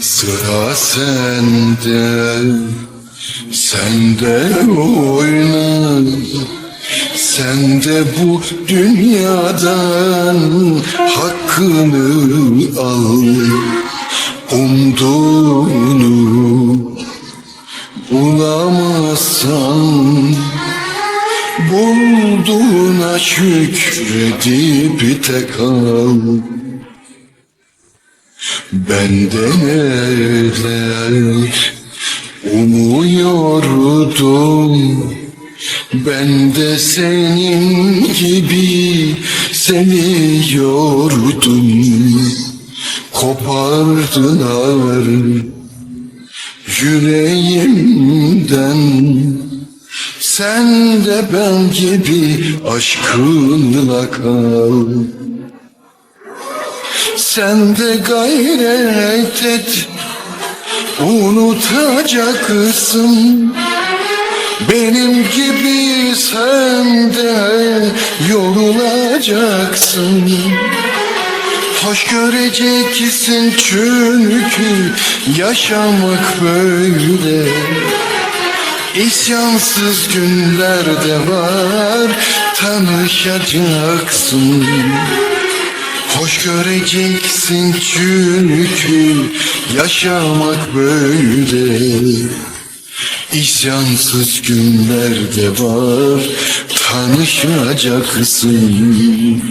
Sıra sende, sende oyna. Sen de bu dünyadan hakkını al. Umduğunu bulamazsan Bulduğuna şükredip tek al Benden umuyordum Ben de senin gibi seni yordum Kopardılar yüreğimden. Sen de ben gibi aşkınla kal Sen de gayret et Unutacaksın. Benim gibi sen de yorulacaksın. Hoş göreceksin çünkü yaşamak böyle. İsyansız günler de var tanışacaksın Hoş göreceksin çünkü yaşamak böyle. İsyansız günler de var tanışacaksın.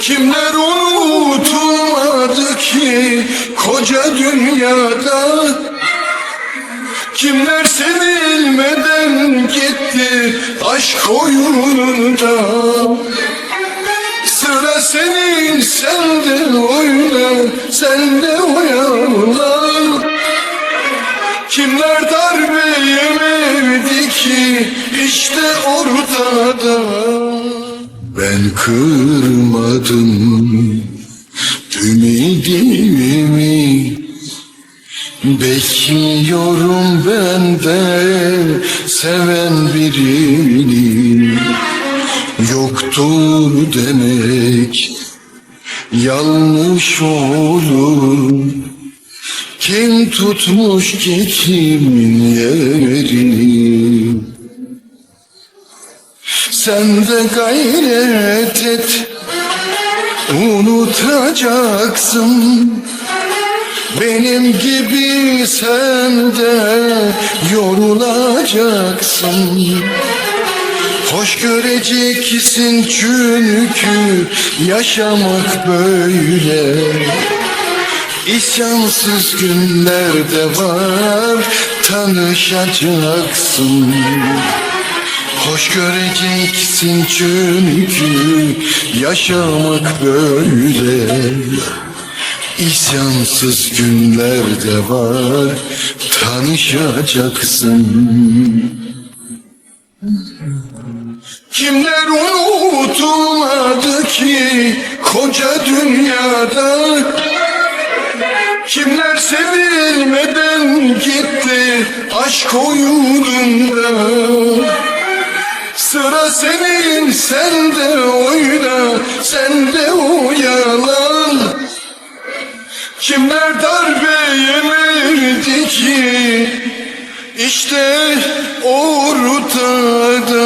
Kimler unutmadı ki koca dünyada? Kimler sevilmeden gitti aşk oyununda sen de oyna Kimler darbe yemedi ki? İşte ortada. Ben kırmadım ümidimi. Bekliyorum ben de seven birini. Yoktur demek yanlış olur. Kim tutmuş ki kimin yerini? Sen de gayret et Unutacaksın. Benim gibi sen de yorulacaksın Hoş göreceksin çünkü yaşamak böyle. İsyansız günler de var tanışacaksın. Hoş göreceksin çünkü yaşamak böyle. İsyansız günler de var tanışacaksın Kimler unutulmadı ki koca dünyada? Kimler sevilmeden gitti aşk oyununda? Sıra senin sende oyna sende o yalan Kimler darbe yemerdi ki? İşte ortada